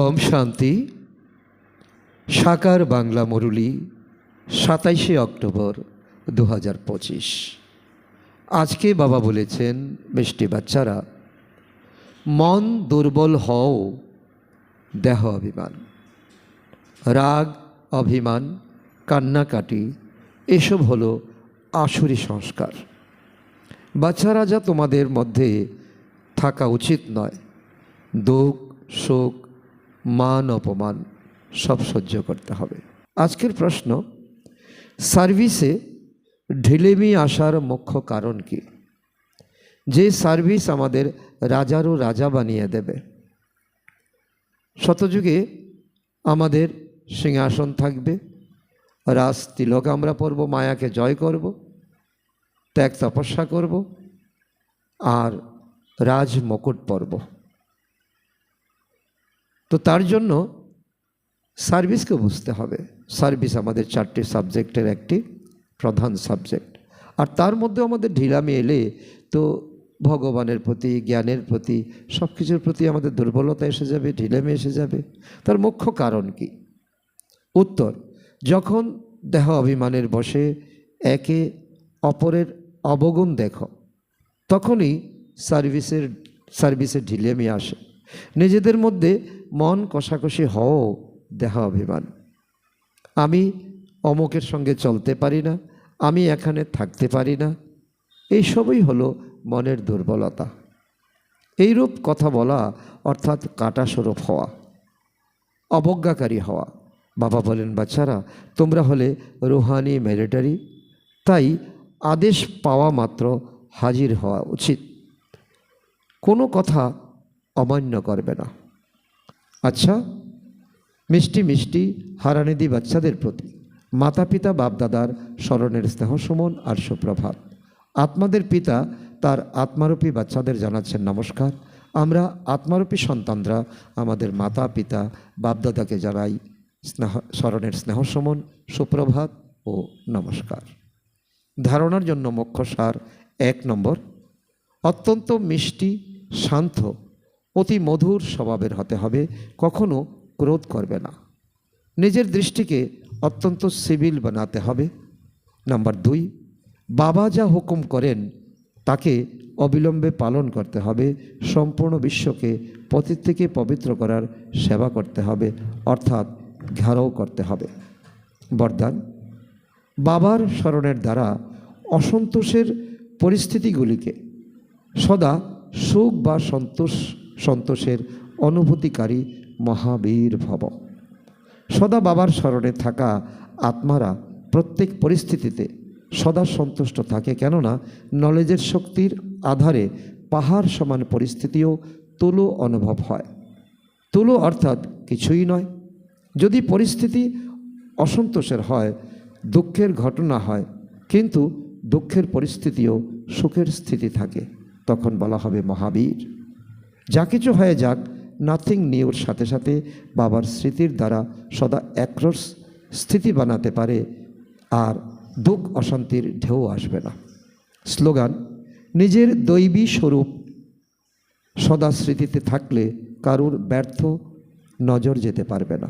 ওম শান্তি। সাকার বাংলা মুরুলি, সাতাইশে অক্টোবর দু হাজার পঁচিশ। আজকে বাবা বলেছেন, মিষ্টি বাচ্চারা, মন দুর্বল হও, দেহ অভিমান। রাগ, অভিমান, কান্নাকাটি, এসব হলো আসুরি সংস্কার। বাচ্চারা যা তোমাদের মধ্যে থাকা উচিত নয়, দুঃখ, শোক মান অপমান সব সহ্য করতে হবে। আজকের প্রশ্ন, সার্ভিসে ঢিলেমি আসার মুখ্য কারণ কি? যে সার্ভিস আমাদের রাজারও রাজা বানিয়ে দেবে। শতযুগে আমাদের সিংহাসন থাকবে, রাজ তিলক আমরা পরব, মায়াকে জয় করব, ত্যাগ তপস্যা করব, আর রাজ মুকুট পরব। তো তার জন্য সার্ভিসকে বুঝতে হবে। সার্ভিস আমাদের চারটি সাবজেক্টের একটি প্রধান সাবজেক্ট। আর তার মধ্যে আমাদের ঢিলামি এলে তো ভগবানের প্রতি, জ্ঞানের প্রতি সব কিছুর প্রতি আমাদের দুর্বলতা এসে যাবে, ঢিলামি এসে যাবে। তার মুখ্য কারণ কি? উত্তর, যখন দেহ অভিমানের বসে একে অপরের অবগুণ দেখো, তখনই সার্ভিসের সার্ভিসের ঢিলেমি আসে। নিজেদের মধ্যে মন কষাকষি হও, দেহ অভিমান। আমি অমুকের সঙ্গে চলতে পারি না, আমি এখানে থাকতে পারি না। এই সবই হলো মনের দুর্বলতা। এইরূপ কথা বলা অর্থাৎ কাটাস্বরূপ হওয়া, অবজ্ঞাকারী হওয়া। বাবা বলেন, বাচ্চারা, তোমরা হলে রুহানি মিলিটারি তাই আদেশ পাওয়া মাত্র হাজির হওয়া উচিত। কোনো কথা অমান্য করবে না। আচ্ছা মিষ্টি মিষ্টি হারানিদি বাচ্চাদের প্রতি মাতা পিতা বাপদাদার স্মরণের স্নেহ সুমন আর সুপ্রভাত। আত্মাদের পিতা তার আত্মারূপী বাচ্চাদের জানাচ্ছেন নমস্কার। আমরা আত্মারূপী সন্তানরা আমাদের মাতা পিতা বাপদাদাকে জানাই স্নেহ, স্মরণের স্নেহ সুমন, সুপ্রভাত ও নমস্কার। ধারণার জন্য মুখ্য সার এক নম্বর। অত্যন্ত মিষ্টি, শান্ত অতি মধুর স্বভাবের হতে হবে, কখনো ক্রোধ করবে না। নিজের দৃষ্টিকে অত্যন্ত সিভিল বানাতে হবে। নাম্বার দুই, বাবা যা হুকুম করেন, তাকে অবিলম্বে পালন করতে হবে। সম্পূর্ণ বিশ্বকে পতিত থেকে পবিত্র করার সেবা করতে হবে, অর্থাৎ ঘেরাও করতে হবে। বরদান, বাবার স্মরণের দ্বারা অসন্তোষের পরিস্থিতিগুলিকে সদা সুখ বা সন্তোষ সন্তোষের অনুভূতিকারী মহাবীর ভব। সদা বাবার স্মরণে থাকা আত্মারা প্রত্যেক পরিস্থিতিতে সদা সন্তুষ্ট থাকে, কেননা নলেজের শক্তির আধারে পাহাড় সমান পরিস্থিতিও তুলো অনুভব হয়। তুলো অর্থাৎ কিছুই নয়। যদি পরিস্থিতি অসন্তোষের হয়, দুঃখের ঘটনা হয়, কিন্তু দুঃখের পরিস্থিতিও সুখের স্থিতি থাকে, তখন বলা হবে মহাবীর। যা কিছু হয়ে যাক নাথিং নিউর সাথে সাথে বাবার স্মৃতির দ্বারা সদা একরস স্থিতি বানাতে পারে আর দুঃখ অশান্তির ঢেউ আসবে না। স্লোগান, নিজের দৈবী স্বরূপ সদা স্মৃতিতে থাকলে কারুর ব্যর্থ নজর যেতে পারবে না।